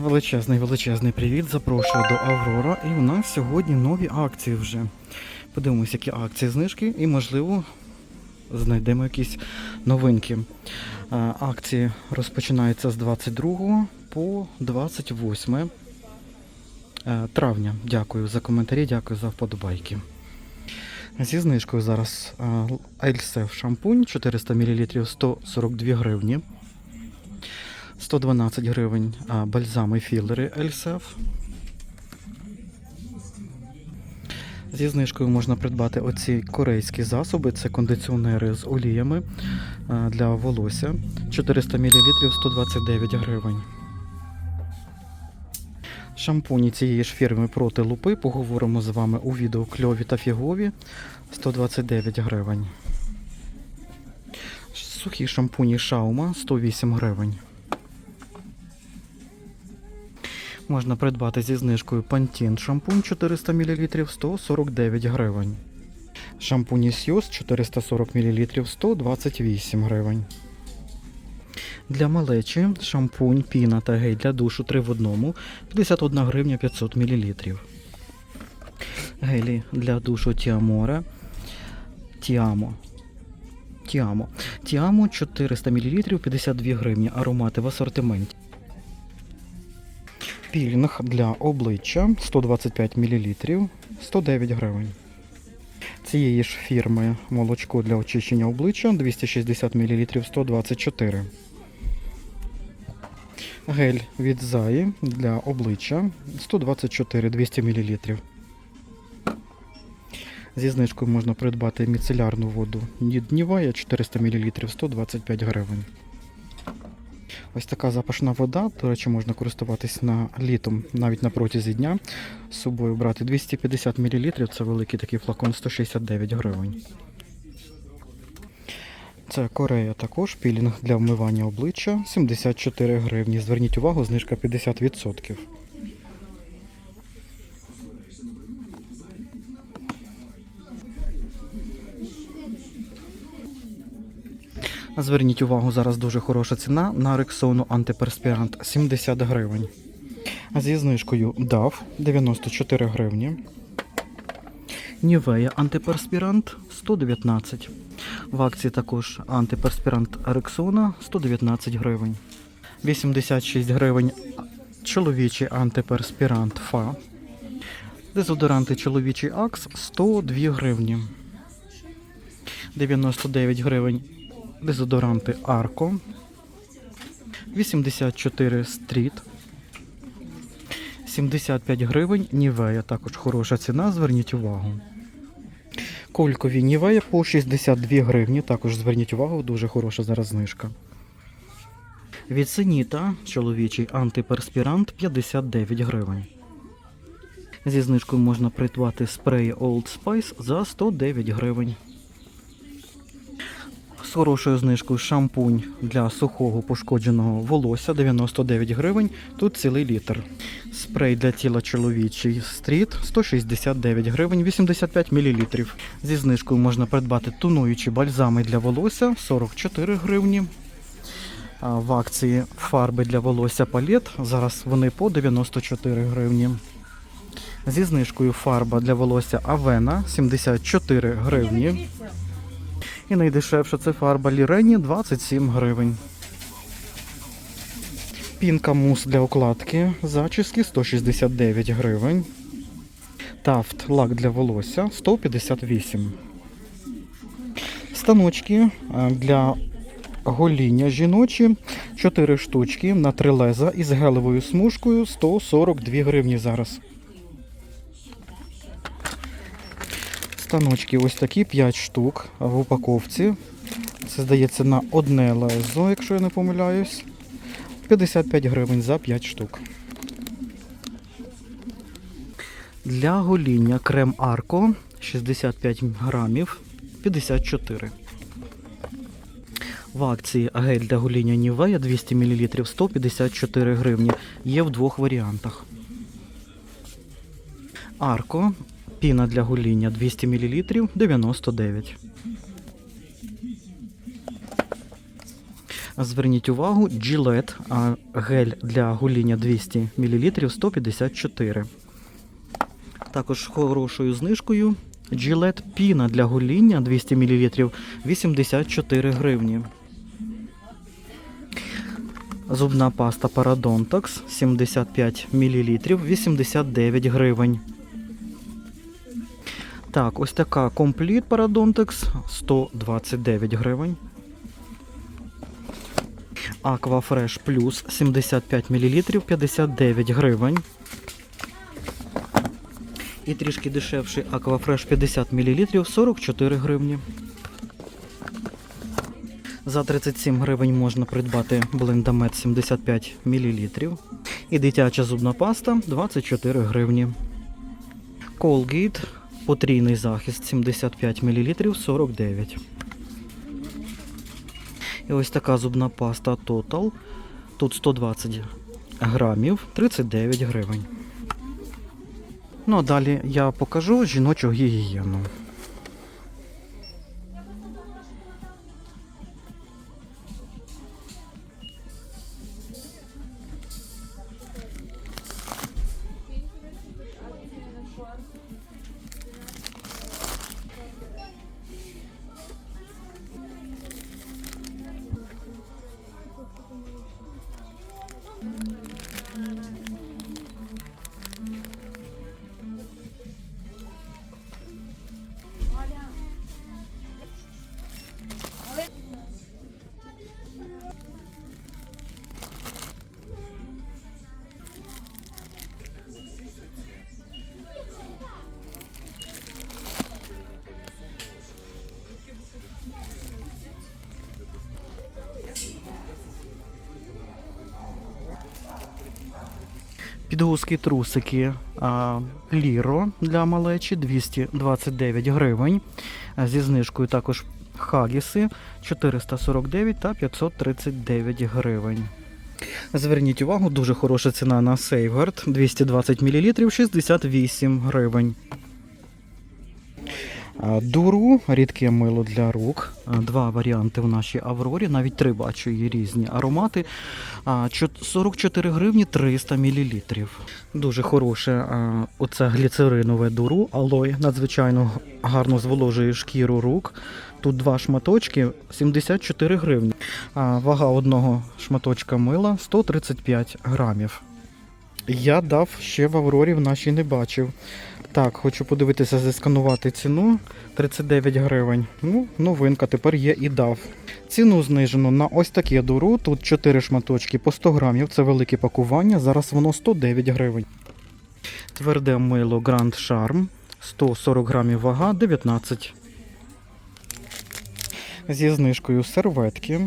Величезний величезний привіт. Запрошую до Аврора. І у нас сьогодні нові акції вже. Подивимось, які акції знижки, і, можливо, знайдемо якісь новинки. Акції розпочинаються з 22 по 28 е, травня. Дякую за коментарі, дякую за вподобайки. Зі знижкою зараз Ельсев шампунь 400 мл 142 гривні. 112 гривень бальзами філери Ельсев. Зі знижкою можна придбати оці корейські засоби, це кондиціонери з оліями для волосся. 400 мл 129 гривень. Шампуні цієї ж фірми проти лупи. Поговоримо з вами у відео кльові та фігові 129 гривень. Сухі шампуні Шаума 108 гривень. Можна придбати зі знижкою Pantene шампунь 400 мл 149 гривень. Шампунь Сьюз 440 мл 128 гривень. Для малечі шампунь, піна та гель для душу 3 в одному 51 гривня 500 мл. Гелі для душу Тіаморе. Тіамо. Тіамо. Тіамо 400 мл 52 гривні. Аромати в асортименті. Пілінг для обличчя 125 мл 109 гривень. Цієї ж фірми молочко для очищення обличчя 260 мл 124. Гель від Заї для обличчя 124 200 мл. Зі знижкою можна придбати міцелярну воду Нівая 400 мл 125 гривень. Ось така запашна вода, до речі, можна користуватись на літом, навіть на протязі дня. З собою брати 250 мл, це великий такий флакон 169 гривень. Це Корея також, пілінг для вмивання обличчя 74 гривні. Зверніть увагу, знижка 50%. Зверніть увагу, зараз дуже хороша ціна на Рексону антиперспірант 70 гривень. Зі знижкою DAF 94 гривні. Нівея антиперспірант 119. В акції також антиперспірант Рексона 119 гривень. 86 гривень чоловічий антиперспірант ФА. Дезодоранти чоловічий Акс 102 гривні. 99 гривень дезодоранти Арко. 84 стріт. 75 гривень Нівея. Також хороша ціна, зверніть увагу. Колькові Нівея по 62 гривні. Також зверніть увагу, дуже хороша зараз знижка. Від Сеніта чоловічий антиперспірант 59 гривень. Зі знижкою можна придбати спреї Old Spice за 109 гривень. З хорошою знижкою шампунь для сухого пошкодженого волосся 99 гривень. Тут цілий літр. Спрей для тіла чоловічий стріт 169 гривень 85 мл. Зі знижкою можна придбати тонуючі бальзами для волосся 44 гривні. В акції фарби для волосся палет. Зараз вони по 94 гривні. Зі знижкою фарба для волосся Авена 74 гривні. І найдешевша це фарба Лірені 27 гривень. Пінка мус для укладки зачіски 169 гривень. Тафт лак для волосся 158. Станочки е, для гоління жіночі 4 штучки на 3 леза із гелевою смужкою 142 гривні зараз. Станочки ось такі 5 штук в упаковці. Це здається на одне лезо, якщо я не помиляюсь. 55 гривень за 5 штук. Для гоління крем Арко 65 грамів 54. В акції гель для гоління Нівея 200 мл 154 гривні. Є в двох варіантах. Арко Піна для гоління 200 мл 99. Зверніть увагу, Gillette, гель для гоління 200 мл 154. Також хорошою знижкою Gillette піна для гоління 200 мл 84 гривні. Зубна паста Parodontax 75 мл 89 гривень. Так, ось така компліт Parodontax 129 гривень. Aquafresh Plus 75 мл 59 гривень. І трішки дешевший Aquafresh 50 мл 44 гривні. За 37 гривень можна придбати блендамет 75 мл. І дитяча зубна паста 24 гривні. Colgate потрійний захист 75 мл 49. І ось така зубна паста Total. Тут 120 грамів 39 гривень. Ну а далі я покажу жіночу гігієну. Підгузки трусики Ліро для малечі 229 гривень. Зі знижкою також Хагіси 449 та 539 гривень. Зверніть увагу, дуже хороша ціна на Сейвгард 220 мл 68 гривень. Дуру, рідке мило для рук. Два варіанти в нашій Аврорі, навіть три бачу є різні аромати. 44 гривні 300 мл. Дуже хороше оце гліцеринове дуру, алой надзвичайно гарно зволожує шкіру рук. Тут два шматочки 74 гривні. Вага одного шматочка мила 135 грамів. Я дав ще в Аврорі в нашій не бачив. Так, хочу подивитися, засканувати ціну 39 гривень. Ну, новинка, тепер є і дав. Ціну знижено на ось таке дуру. Тут 4 шматочки по 100 грамів. Це велике пакування. Зараз воно 109 гривень. Тверде мило Grand Charm 140 грамів вага 19. Зі знижкою серветки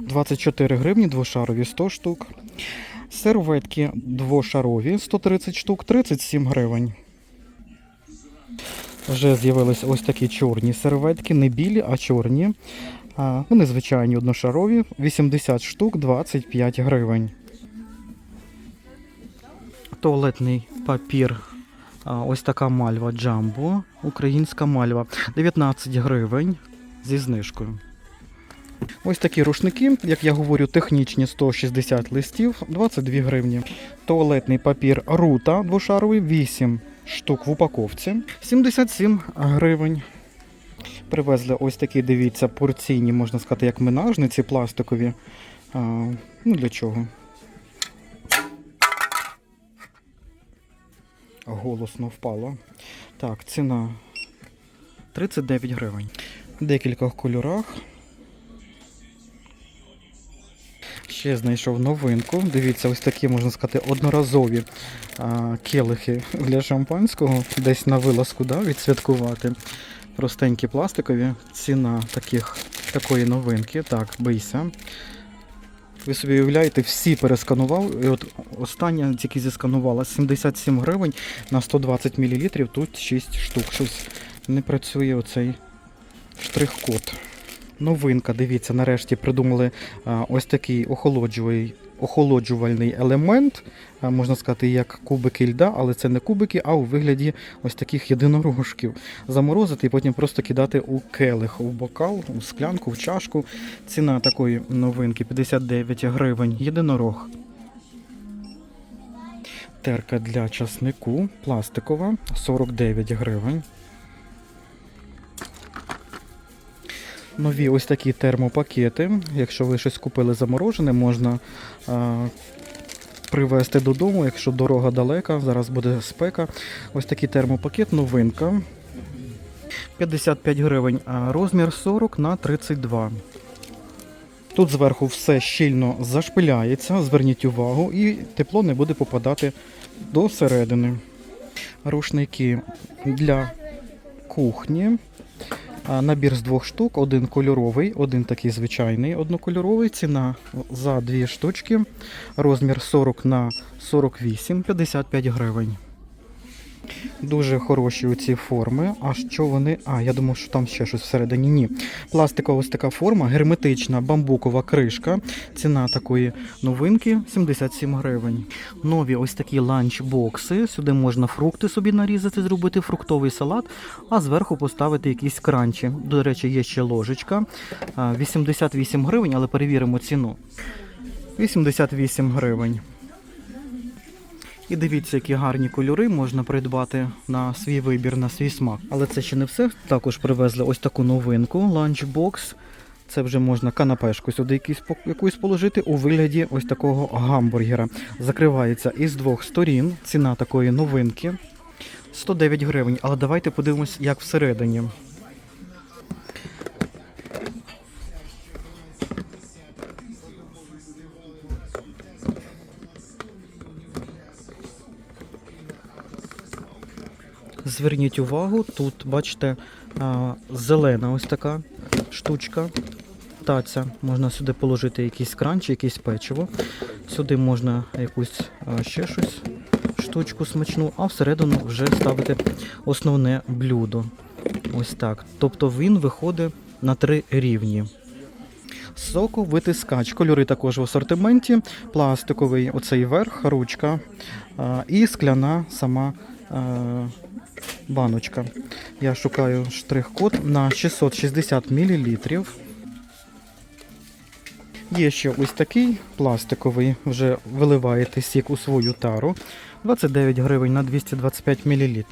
24 гривні, двошарові 100 штук. Серветки двошарові 130 штук, 37 гривень. Вже з'явились ось такі чорні серветки, не білі, а чорні. Вони звичайні одношарові, 80 штук, 25 гривень. Туалетний папір. Ось така мальва Джамбо, українська мальва. 19 гривень зі знижкою. Ось такі рушники, як я говорю, технічні 160 листів, 22 гривні. Туалетний папір Рута двошаровий 8 штук в упаковці, 77 гривень. Привезли ось такі, дивіться, порційні, можна сказати, як минажниці пластикові. А, ну для чого? Голосно впало. Так, ціна 39 гривень. В декількох кольорах. Ще знайшов новинку. Дивіться, ось такі, можна сказати, одноразові а, келихи для шампанського. Десь на вилазку да, відсвяткувати. Простенькі пластикові. Ціна таких, такої новинки. Так, бийся. Ви собі уявляєте, всі пересканував. І от остання тільки зісканувала 77 гривень на 120 мл. Тут 6 штук. Щось не працює оцей штрих-код. Новинка, дивіться, нарешті придумали ось такий охолоджувальний елемент, можна сказати, як кубики льда, але це не кубики, а у вигляді ось таких єдинорожків. Заморозити і потім просто кидати у келих, у бокал, у склянку, в чашку. Ціна такої новинки 59 гривень. Єдинорог. Терка для часнику пластикова 49 гривень. Нові ось такі термопакети. Якщо ви щось купили заморожене, можна а, привезти додому, якщо дорога далека, зараз буде спека. Ось такий термопакет, новинка. 55 гривень, а розмір 40 на 32. Тут зверху все щільно зашпиляється, зверніть увагу, і тепло не буде попадати до середини. Рушники для кухні. Набір з двох штук, один кольоровий, один такий звичайний, однокольоровий. Ціна за дві штучки. Розмір 40 на 48, 55 гривень. Дуже хороші оці форми. А що вони. А, я думав, що там ще щось всередині. Ні. Пластикова ось така форма, герметична бамбукова кришка. Ціна такої новинки 77 гривень. Нові ось такі ланчбокси. Сюди можна фрукти собі нарізати, зробити фруктовий салат, а зверху поставити якісь кранчі. До речі, є ще ложечка. 88 гривень, але перевіримо ціну. 88 гривень. І дивіться, які гарні кольори можна придбати на свій вибір, на свій смак. Але це ще не все. Також привезли ось таку новинку ланчбокс. Це вже можна канапешку сюди якусь, положити у вигляді ось такого гамбургера. Закривається із двох сторін. Ціна такої новинки 109 гривень. Але давайте подивимось, як всередині. Зверніть увагу, тут, бачите, зелена ось така штучка. Таця. Можна сюди положити якийсь кранч, якесь печиво. Сюди можна якусь ще щось, штучку смачну, а всередину вже ставити основне блюдо. Ось так. Тобто він виходить на три рівні. Соковитискач. Кольори також в асортименті. Пластиковий оцей верх, ручка і скляна сама баночка. Я шукаю штрих-код на 660 мл. Є ще ось такий пластиковий, вже виливаєте сік у свою тару. 29 гривень на 225 мл.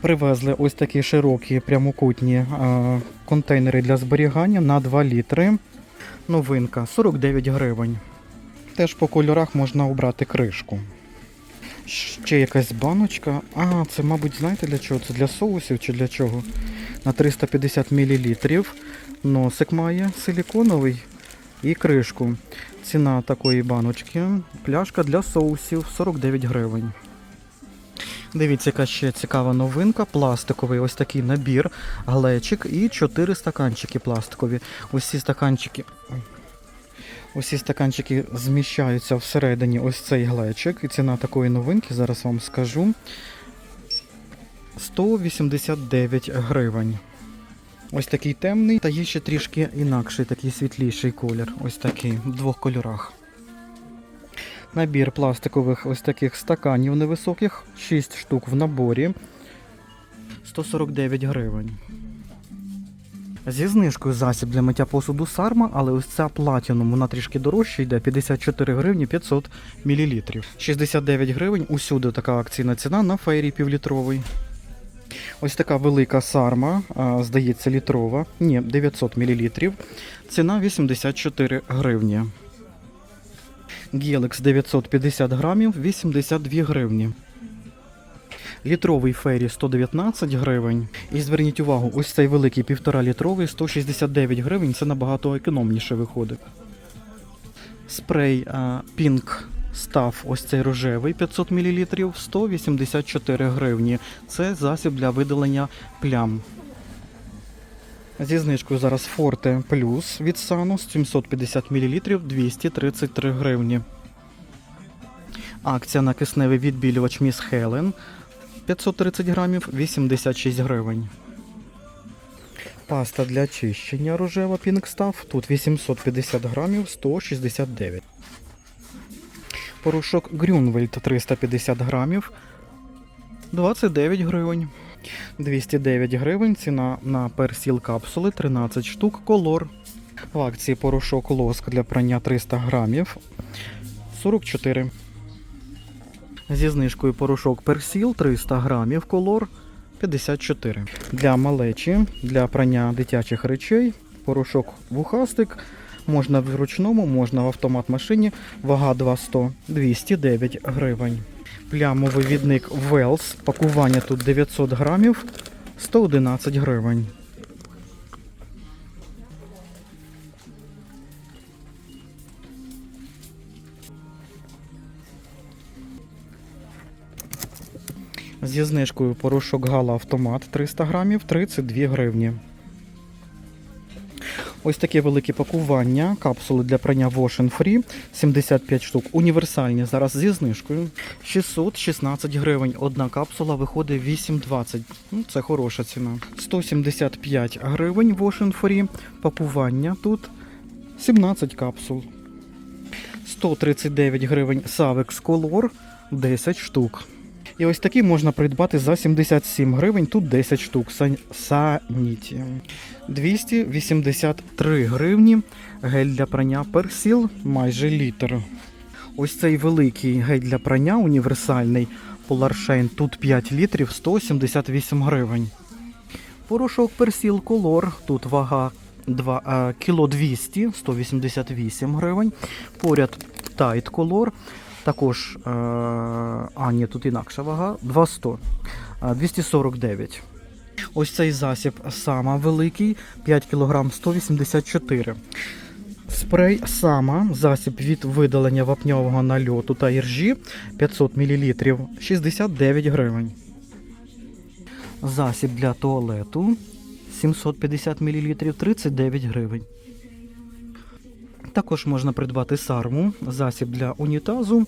Привезли ось такі широкі прямокутні а, контейнери для зберігання на 2 літри. Новинка 49 гривень. Теж по кольорах можна обрати кришку. Ще якась баночка. А, це, мабуть, знаєте для чого? Це для соусів чи для чого? На 350 мл. Носик має силіконовий і кришку. Ціна такої баночки. Пляшка для соусів 49 гривень. Дивіться, яка ще цікава новинка. Пластиковий ось такий набір, глечик і 4 стаканчики пластикові. Усі стаканчики. Усі стаканчики зміщаються всередині ось цей глечик. І ціна такої новинки, зараз вам скажу. 189 гривень. Ось такий темний, та є ще трішки інакший, такий світліший колір. Ось такий, в двох кольорах. Набір пластикових ось таких стаканів невисоких, 6 штук в наборі. 149 гривень. Зі знижкою засіб для миття посуду Сарма, але ось ця платінум, вона трішки дорожча йде 54 гривні 500 мл. 69 гривень. Усюди така акційна ціна на фейрі півлітровий. Ось така велика сарма, здається, літрова. Ні, 900 мл. Ціна 84 гривні. Гелекс 950 грамів 82 гривні. Літровий фері 119 гривень. І зверніть увагу, ось цей великий півтора літровий 169 гривень. Це набагато економніше виходить. Спрей Pink Став ось цей рожевий 500 мл 184 гривні. Це засіб для видалення плям. Зі знижкою зараз Forte Plus від Sanus 750 мл 233 гривні. Акція на кисневий відбілювач Міс Хелен 530 грамів 86 гривень. Паста для чищення рожева Stuff. Тут 850 грамів 169. Порошок Грюнвельд 350 грамів. 29 гривень. 209 гривень. Ціна на персіл капсули 13 штук. Колор. В акції порошок лоск для прання 300 грамів. 44. Зі знижкою порошок персіл 300 грамів. Колор 54. Для малечі, для прання дитячих речей. Порошок вухастик. Можна в ручному, можна в автомат машині. Вага 200, 209 гривень. Плямовий відник Велс. Пакування тут 900 грамів, 111 гривень. Зі знижкою порошок Гала Автомат 300 грамів, 32 гривні. Ось таке велике пакування. Капсули для прання Wash Free 75 штук. Універсальні зараз зі знижкою. 616 гривень. Одна капсула виходить 8,20. Ну, це хороша ціна. 175 гривень Wash Free. Пакування тут 17 капсул. 139 гривень Savex Color 10 штук. І ось такі можна придбати за 77 гривень, тут 10 штук. Саніті. 283 гривні. Гель для прання персіл майже літр. Ось цей великий гель для прання універсальний Polar тут 5 літрів 178 гривень. Порошок персіл колор. Тут вага 2, е, кіло 200, 188 гривень. Поряд Tide Color. Також, е, а ні, тут інакша вага, 200, е, 249. Ось цей засіб сама великий, 5 кг 184. Спрей сама, засіб від видалення вапньового нальоту та іржі 500 мл 69 гривень. Засіб для туалету 750 мл 39 гривень. Також можна придбати сарму, засіб для унітазу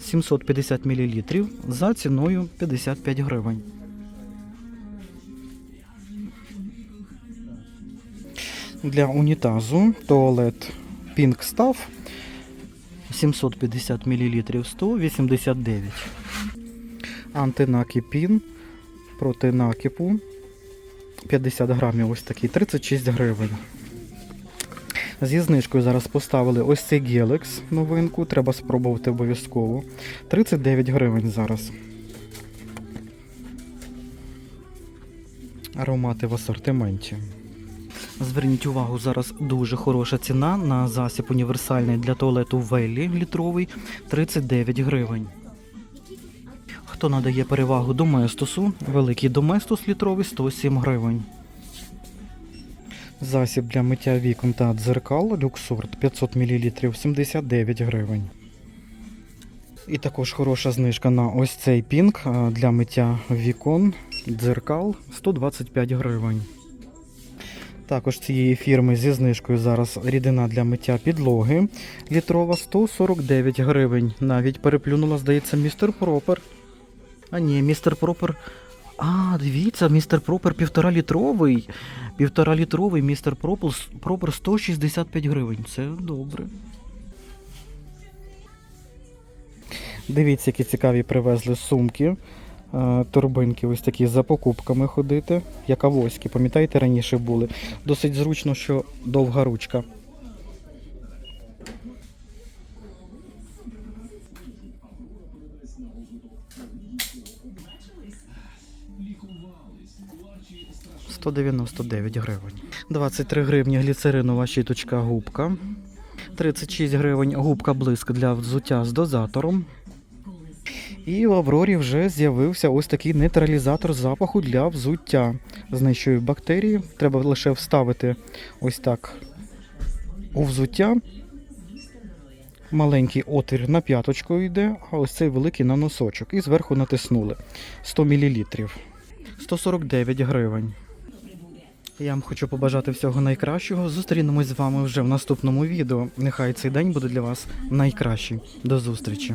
750 мл за ціною 55 гривень. Для унітазу туалет Pink Stuff 750 мл 189. Антинакіпін проти накипу 50 грамів ось такий 36 гривень. Зі знижкою зараз поставили ось цей Гелекс новинку. Треба спробувати обов'язково. 39 гривень зараз. Аромати в асортименті. Зверніть увагу, зараз дуже хороша ціна на засіб універсальний для туалету Веллі літровий 39 гривень. Хто надає перевагу доместосу, великий доместос літровий 107 гривень. Засіб для миття вікон та дзеркал Люксорт 500 мл 79 гривень. І також хороша знижка на ось цей пінк для миття вікон дзеркал 125 гривень. Також цієї фірми зі знижкою зараз рідина для миття підлоги літрова 149 гривень. Навіть переплюнула, здається, містер Пропер. А ні, містер Пропер. А, дивіться, містер Пропер півтора літровий. Півтора літровий містер Пропер 165 гривень. Це добре. Дивіться, які цікаві привезли сумки. е, Торбинки ось такі за покупками ходити, як авоськи, пам'ятаєте, раніше були. Досить зручно, що довга ручка. Сто дев'яносто дев'ять гривень. 23 гривні гліцеринова щіточка губка. 36 гривень губка блиск для взуття з дозатором. І в Аврорі вже з'явився ось такий нейтралізатор запаху для взуття. Знищує бактерії. Треба лише вставити ось так у взуття. Маленький отвір на п'яточку йде, а ось цей великий на носочок. І зверху натиснули 100 мл. 149 гривень. Я вам хочу побажати всього найкращого. Зустрінемось з вами вже в наступному відео. Нехай цей день буде для вас найкращий. До зустрічі!